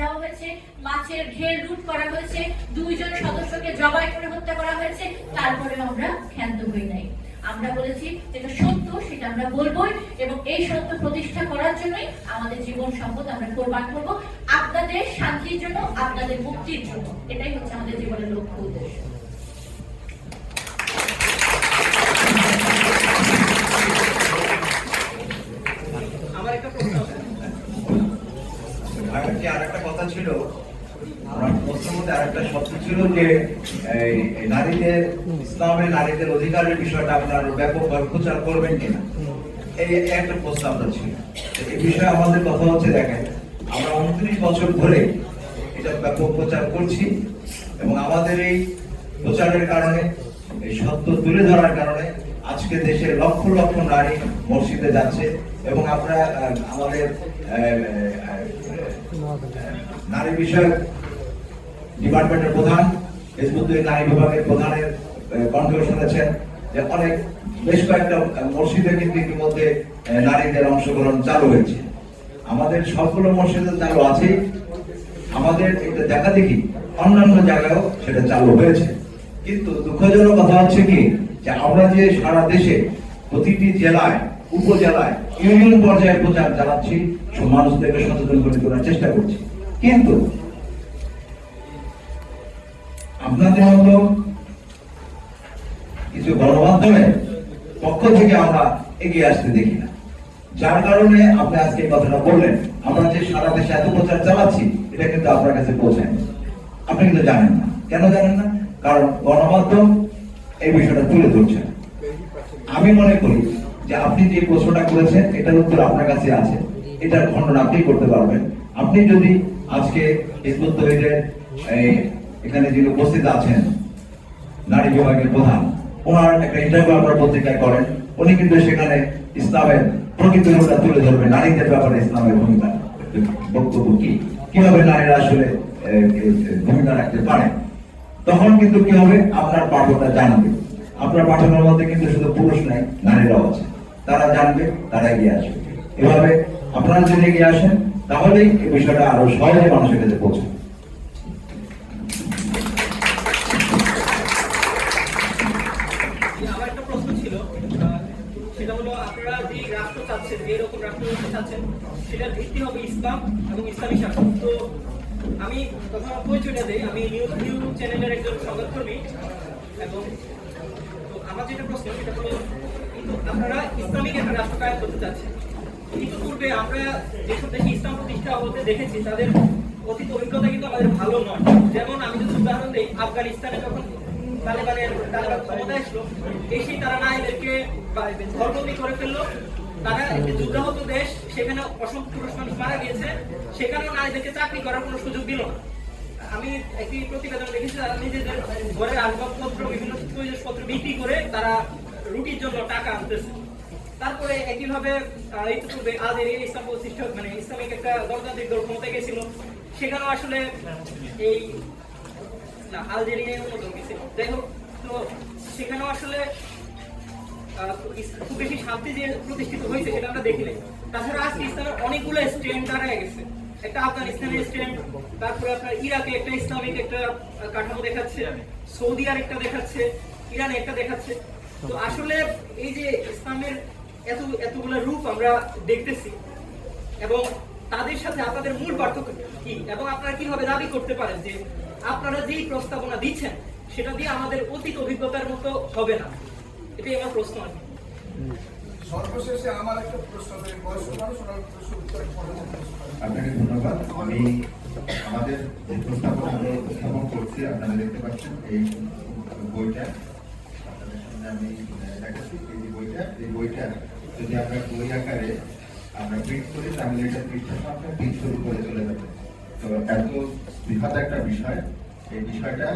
যাওয়া হয়েছে, মাছের ঘের লুট করা হয়েছে, দুইজন সদস্যকে জবাই করে হত্যা করা হয়েছে, তারপরে আমরা ক্ষান্ত হই নাই। আমরা বলেছি যেটা সত্য, সেটা আমরা বলবোই, এবং এই সত্য প্রতিষ্ঠা করার জন্যই আমাদের জীবন সম্পদ আমরা কোরবান করব। আপনাদের শান্তির জন্য, আপনাদের মুক্তির জন্য। এটাই হচ্ছে আমাদের জীবনের লক্ষ্য উদ্দেশ্য। ছিল শব্দ ছিল যে নারীদের, ইসলামের নারীদের অধিকারের বিষয়টা আপনার প্রচার করবেন কিনা? এই একটা ছিল। এই বিষয়ে আমাদের কথা হচ্ছে, দেখেন, আমরা উনত্রিশ বছর ধরে এটা ব্যাপক প্রচার করছি এবং আমাদের এই প্রচারের কারণে, এই সত্য তুলে ধরার কারণে আজকে দেশের লক্ষ লক্ষ নারী মসজিদে যাচ্ছে এবং আমরা আমাদের নারী বিষয়ক ডিপার্টমেন্টের প্রধান হিজবুদ্দিন নারী বিভাগের প্রধানের কণ্ঠ শুনেছেন যে অনেক, বেশ কয়েকটা মসজিদে কিন্তু ইতিমধ্যে নারীদের অংশগ্রহণ চালু হয়েছে। আমাদের সবগুলো মসজিদে চালু আছে আমাদের এটা দেখা দেখি অন্যান্য জায়গায়ও সেটা চালু হয়েছে। কিন্তু দুঃখজনক কথা হচ্ছে কি, যে আমরা যে সারা দেশে প্রতিটি জেলায় উপজেলায় ইউনিয়ন পর্যায়ে প্রচার চালাচ্ছি মানুষদেরকে সচেতন করে তোলার চেষ্টা করছি। কিন্তু আপনাদের মতো কিছু গণমাধ্যমের পক্ষ থেকে আমরা এগিয়ে আসতে দেখি না। যার কারণে আপনি আজকে এই কথাটা বললেন, আমরা যে সারা দেশে এত প্রচার চালাচ্ছি, এটা কিন্তু আপনার কাছে পৌঁছায় আপনি কিন্তু জানেন না। কেন জানেন না? কারণ গণমাধ্যম এই বিষয়টা তুলে ধরছে। আমি মনে করি যে আপনি যে প্রশ্নটা করেছেন, এটার উত্তর আপনার কাছে আছে। এটার খণ্ডন আপনি করতে পারবেন। আপনি যদি আজকে হিজবুত তহিদের এখানে যিনি উপস্থিত আছেন, নারী বিভাগের প্রধান, ওনার একটা ইন্টারভিউ আপনার পত্রিকায় করেন। উনি কিন্তু সেখানে ইসলামের প্রকৃত রূপটা তুলে ধরবেন নারীদের ব্যাপারে ইসলামের ভূমিকা, বক্তব্য কি? কীভাবে নারীরা আসলে ভূমিকা রাখতে পারে? তখন কিন্তু কি হবে? আপনার পাঠকরা জানবে। আপনার পাঠকের মধ্যে কিন্তু শুধু পুরুষ নাই, নারীরাও আছে। তারা জানবে, তারা এগিয়ে আসবে। এভাবে আপনারা যদি এগিয়ে আসেন, তাহলেই এই বিষয়টা আরও সহজে মানুষের কাছে পৌঁছবে। সেটা হলো আপনারা রাষ্ট্র চাচ্ছেন, যে চাচ্ছেন, সেটার ভিত্তি হবে ইসলাম এবং তো আমি আমি নিউজ ভিউ চ্যানেলের একজন সংবাদকর্মী, এবং আমার যেটা প্রশ্ন সেটা হলো আপনারা ইসলামিক একটা রাষ্ট্র কায়েম করতে চাচ্ছেন। ইতিপূর্বে আমরা যেসব দেশে ইসলাম প্রতিষ্ঠা হতে দেখেছি, তাদের অতীত অভিজ্ঞতা কিন্তু আমাদের ভালো নয়। যেমন আমি যদি উদাহরণ দিই, আফগানিস্তানে যখন তালেবানের তালেবান ক্ষমতায় আসলো এসেই তারা নারীদেরকে ঘরবন্দি করে ফেলল। তারা যুদ্ধাহত দেশ, সেখানে অসংখ্য পুরুষ মানুষ মারা গিয়েছে। সেখানেও নারীদেরকে চাকরি করার কোনো সুযোগ দিল না। আমি একটি প্রতিবেদন দেখেছি, তারা নিজেদের ঘরের আসবাবপত্র, বিভিন্ন প্রয়োজনপত্র বিক্রি করে তারা রুটির জন্য টাকা আনতেছে। তারপরে একইভাবে ইতিপূর্বে আজেরিয়া ইসলাম প্রতিষ্ঠা মানে ইসলামিক একটা গণতান্ত্রিক দল ক্ষমতায় গেছিল। সেখানেও আসলে এই, না গেছিল। যাই হোক, তো আসলে খুব বেশি শান্তি যে প্রতিষ্ঠিত হয়েছে সেটা আমরা তাছাড়া আজকে ইসলামের অনেকগুলো স্ট্যান্ড দাঁড়ায় গেছে একটা আফগানিস্তানের স্ট্যান্ড, তারপরে আপনার ইরাকে একটা ইসলামিক একটা কাঠামো দেখাচ্ছে, সৌদি আর একটা দেখাচ্ছে, ইরানে একটা দেখাচ্ছে। তো আসলে এই যে ইসলামের এত এতগুলো রূপ আমরা দেখতেছি এবং তাদের সাথে আপনাদের মূল পার্থক্য কি? এবং আপনারা কীভাবে দাবি করতে পারেন যে আপনারা যেই প্রস্তাবনা দিচ্ছেন সেটা দিয়ে আমাদের অতীত অভিজ্ঞতার মতো হবে না? এটাই আমার প্রশ্ন আর কি। সর্বশেষে আমার একটা প্রশ্ন বয়স্ক মানুষ ওনার প্রশ্ন উত্তর আপনাকে ধন্যবাদ। আমি আমাদের যে প্রস্তাবনা আমরা উপস্থাপন করছি আপনারা দেখতে পাচ্ছেন এই বইটা। আমি দেখাচ্ছি এই যে বইটা, এই বইটা যদি আমরা বই আকারে আমরা প্রিন্ট করি, তাহলে এটা পৃষ্ঠা সংখ্যা তিনশোর উপরে চলে যাবে। তো এত বৃহৎ একটা বিষয়। এই বিষয়টা